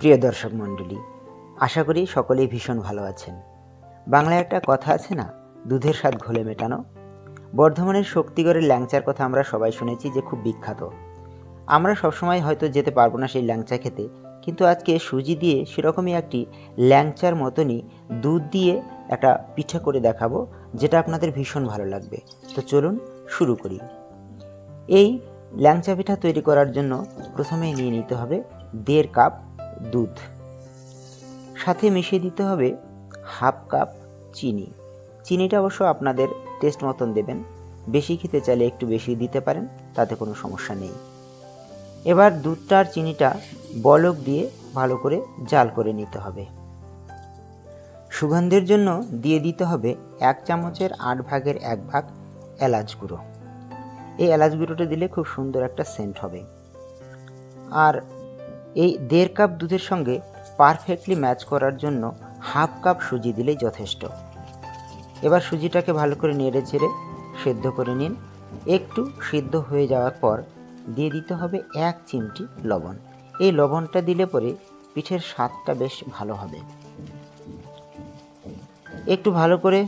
প্রিয় দর্শক মণ্ডলী, আশা করি সকলেই ভীষণ ভালো আছেন। বাংলায় একটা কথা আছে না, দুধের স্বাদ ঘোলে মেটানো? বর্ধমানের শক্তিগড়ের ল্যাংচার কথা আমরা সবাই শুনেছি যে খুব বিখ্যাত। আমরা সবসময় হয়তো যেতে পারব না সেই ল্যাংচা খেতে, কিন্তু আজকে সুজি দিয়ে সেরকমই একটি ল্যাংচার মতনই দুধ দিয়ে একটা পিঠা করে দেখাবো, যেটা আপনাদের ভীষণ ভালো লাগবে। তো চলুন শুরু করি। এই ল্যাংচা পিঠা তৈরি করার জন্য প্রথমেই নিয়ে নিতে হবে দেড় কাপ দুধ। সাথে মিশিয়ে দিতে হবে হাফ কাপ চিনি। চিনিটা অবশ্য আপনাদের টেস্ট মতন দেবেন। বেশি খেতে চাইলে একটু বেশি দিতে পারেন, তাতে কোনো সমস্যা নেই। এবার দুধটা আর চিনিটা বলক দিয়ে ভালো করে জাল করে নিতে হবে। সুগন্ধের জন্য দিয়ে দিতে হবে এক চামচের আট ভাগের এক ভাগ এলাচ গুঁড়ো। এই এলাচ গুঁড়োটা দিলে খুব সুন্দর একটা সেন্ট হবে। আর এই দেড় কাপ দুধের সঙ্গে পারফেক্টলি ম্যাচ করার জন্য হাফ কাপ সুজি দিলেই যথেষ্ট। এবার সুজিটাকে ভালো করে নেড়ে চেড়ে সেদ্ধ করে নিন। একটু সিদ্ধ হয়ে যাওয়ার পর দিয়ে দিতে হবে এক চিমটি লবণ। এই লবণটা দিলে পরে পিঠের স্বাদটা বেশ ভালো হবে। একটু ভালো করে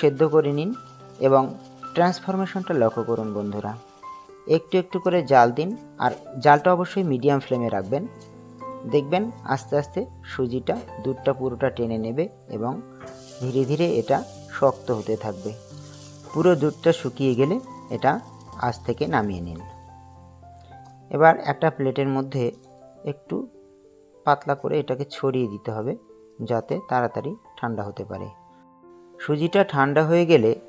সেদ্ধ করে নিন এবং ট্রান্সফরমেশনটা লক্ষ্য করুন বন্ধুরা। একটু একটু করে জাল দিন আর জালটা অবশ্যই মিডিয়াম ফ্লেমে রাখবেন। দেখবেন আস্তে আস্তে সুজিটা দুধটা পুরোটা টেনে নেবে এবং ধীরে ধীরে এটা শক্ত হতে থাকবে। পুরো দুধটা শুকিয়ে গেলে এটা আজ থেকে নামিয়ে নিন। এবার একটা প্লেটের মধ্যে একটু পাতলা করে এটাকে ছড়িয়ে দিতে হবে যাতে তাড়াতাড়ি ঠান্ডা হতে পারে। সুজিটা ঠান্ডা হয়ে গেলে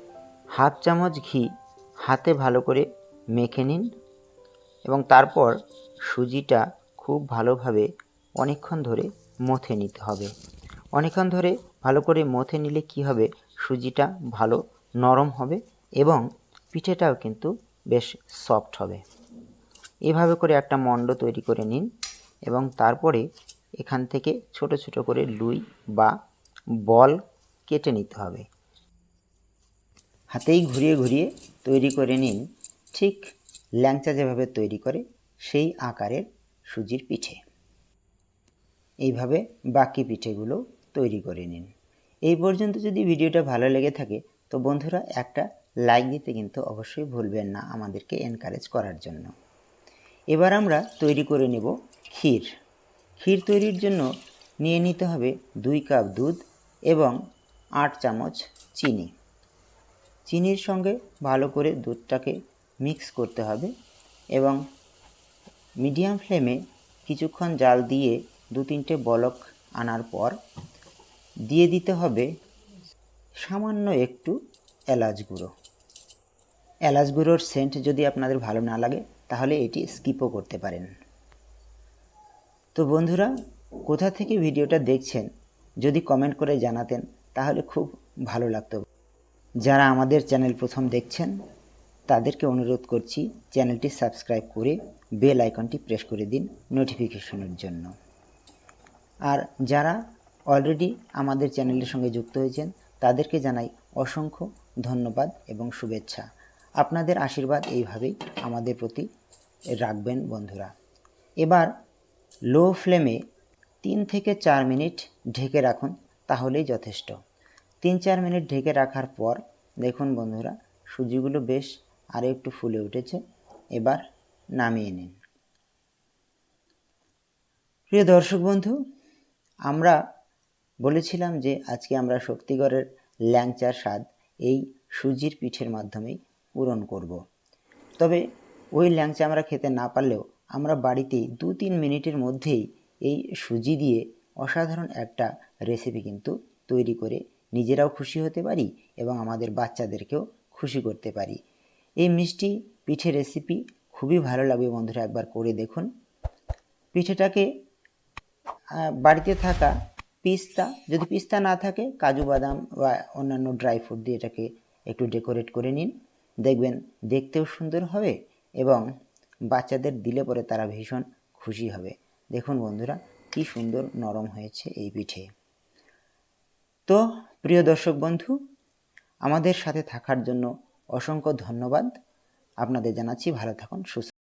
হাফ চামচ ঘি হাতে ভালো করে মেখে নিন এবং তারপর সুজিটা খুব ভালোভাবে অনেকক্ষণ ধরে মথে নিতে হবে। অনেকক্ষণ ধরে ভালো করে মথে নিলে কি হবে? সুজিটা ভালো নরম হবে এবং পিঠেটাও কিন্তু বেশ সফট হবে। এভাবে করে একটা মণ্ড তৈরি করে নিন এবং তারপরে এখান থেকে ছোট ছোট করে লুই বা বল কেটে নিতে হবে। হাতেই ঘুরিয়ে ঘুরিয়ে তৈরি করে নিন। ঠিক ল্যাংচা যেভাবে তৈরি করে, সেই আকারের সুজির পিঠে। এইভাবে বাকি পিঠেগুলো তৈরি করে নিন। এই পর্যন্ত যদি ভিডিওটা ভালো লেগে থাকে, তো বন্ধুরা একটা লাইক দিতে কিন্তু অবশ্যই ভুলবেন না আমাদেরকে এনকারেজ করার জন্য। এবার আমরা তৈরি করে নেব ক্ষীর। ক্ষীর তৈরির জন্য নিয়ে নিতে হবে দুই কাপ দুধ এবং আট চামচ চিনি। চিনির সঙ্গে ভালো করে দুধটাকে মিক্স করতে হবে এবং মিডিয়াম ফ্লেমে কিছুক্ষণ জাল দিয়ে দু তিনটে বলক আনার পর দিয়ে দিতে হবে সামান্য একটু এলাচ গুঁড়ো। এলাচ গুঁড়োর সেন্ট যদি আপনাদের ভালো না লাগে, তাহলে এটি স্কিপও করতে পারেন। তো বন্ধুরা, কোথা থেকে ভিডিওটা দেখছেন, যদি কমেন্ট করে জানাতেন, তাহলে খুব ভালো লাগতো। যারা আমাদের চ্যানেল প্রথম দেখছেন, তাদেরকে অনুরোধ করছি, চ্যানেলটি সাবস্ক্রাইব করে বেল আইকনটি প্রেস করে দিন নোটিফিকেশনের জন্য। আর যারা অলরেডি আমাদের চ্যানেলের সঙ্গে যুক্ত হয়েছেন, তাদেরকে জানাই অসংখ্য ধন্যবাদ এবং শুভেচ্ছা। আপনাদের আশীর্বাদ এইভাবেই আমাদের প্রতি রাখবেন বন্ধুরা। এবার লো ফ্লেমে তিন থেকে চার মিনিট ঢেকে রাখুন, তাহলেই যথেষ্ট। তিন চার মিনিট ঢেকে রাখার পর দেখুন বন্ধুরা, সুজিগুলো বেশ আরও একটু ফুলে উঠেছে। এবার নামিয়ে নিন। প্রিয় দর্শক বন্ধু আমরা বলেছিলাম যে আজকে আমরা শক্তিগড়ের ল্যাংচার স্বাদ এই সুজির পিঠের মাধ্যমেই পূরণ করব। তবে ওই ল্যাংচা আমরা খেতে না পারলেও আমরা বাড়িতেই দু তিন মিনিটের মধ্যেই এই সুজি দিয়ে অসাধারণ একটা রেসিপি কিন্তু তৈরি করে নিজেরাও খুশি হতে পারি এবং আমাদের বাচ্চাদেরকেও খুশি করতে পারি এই মিষ্টি পিঠে রেসিপি খুবই ভালো লাগবে বন্ধুরা একবার করে দেখুন পিঠেটাকে বাড়িতে থাকা পিস্তা, যদি পিস্তা না থাকে, কাজু বাদাম বা অন্যান্য ড্রাই ফ্রুট দিয়ে এটাকে একটু ডেকোরেট করে নিন। দেখবেন দেখতেও সুন্দর হবে এবং বাচ্চাদের দিলে পরে তারা ভীষণ খুশি হবে। দেখুন বন্ধুরা, কি সুন্দর নরম হয়েছে এই পিঠে। তো প্রিয় দর্শক বন্ধু, আমাদের সাথে থাকার জন্য অসংখ্য ধন্যবাদ। আপনাদের জানাচ্ছি ভালো থাকুন, সুস্থ